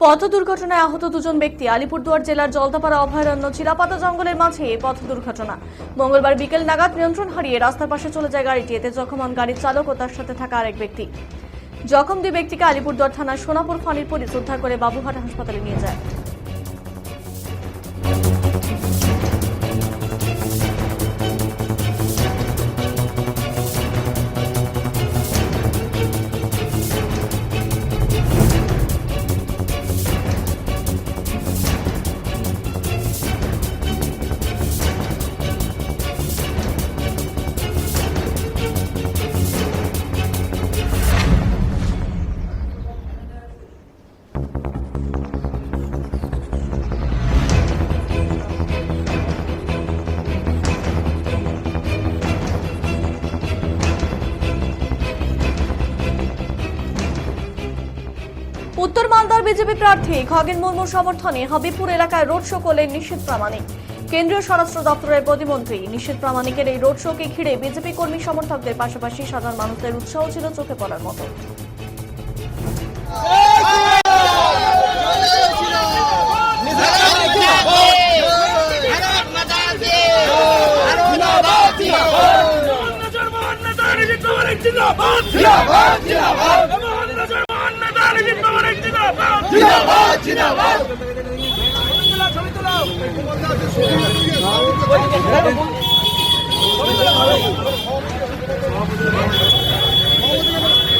পথ দুর্ঘটনায় আহত দুজন ব্যক্তি আলিপুরদুয়ার জেলার জলদাপাড়া অভয়ারণ্য চিলাপাতা জঙ্গলের মাঝে এই পথ দুর্ঘটনা। মঙ্গলবার বিকেল নাগাদ নিয়ন্ত্রণ হারিয়ে রাস্তার পাশে চলে যায় গাড়িটি এতে জখম হন গাড়ির চালক ও তার সাথে থাকা আরেক ব্যক্তি। জখম দুই ব্যক্তিকে আলিপুরদুয়ার থানার সোনাপুর ফানির পুলিশ উদ্ধার করে বাবুহাট হাসপাতালে নিয়ে যায়। উত্তর মালদার বিজেপি প্রার্থী খগেন মুর্মুর সমর্থনে হবিপুর এলাকায় রোড শো করলেন নিশীথ প্রামাণিক। কেন্দ্রীয় স্বরাষ্ট্র দপ্তরের প্রতিমন্ত্রী নিশীথ প্রামাণিকের এই রোড শোকে ঘিরে বিজেপি কর্মী সমর্থকদের পাশাপাশি সাধারণ মানুষদের উৎসাহ ছিল চোখে পড়ার মতো। নজর মোহান্নদার জিন্দাবাদ। জিন্দাবাদ জিন্দাবাদ জিন্দাবাদ নজর মোহান্নদার জিন্দাবাদ জিন্দাবাদ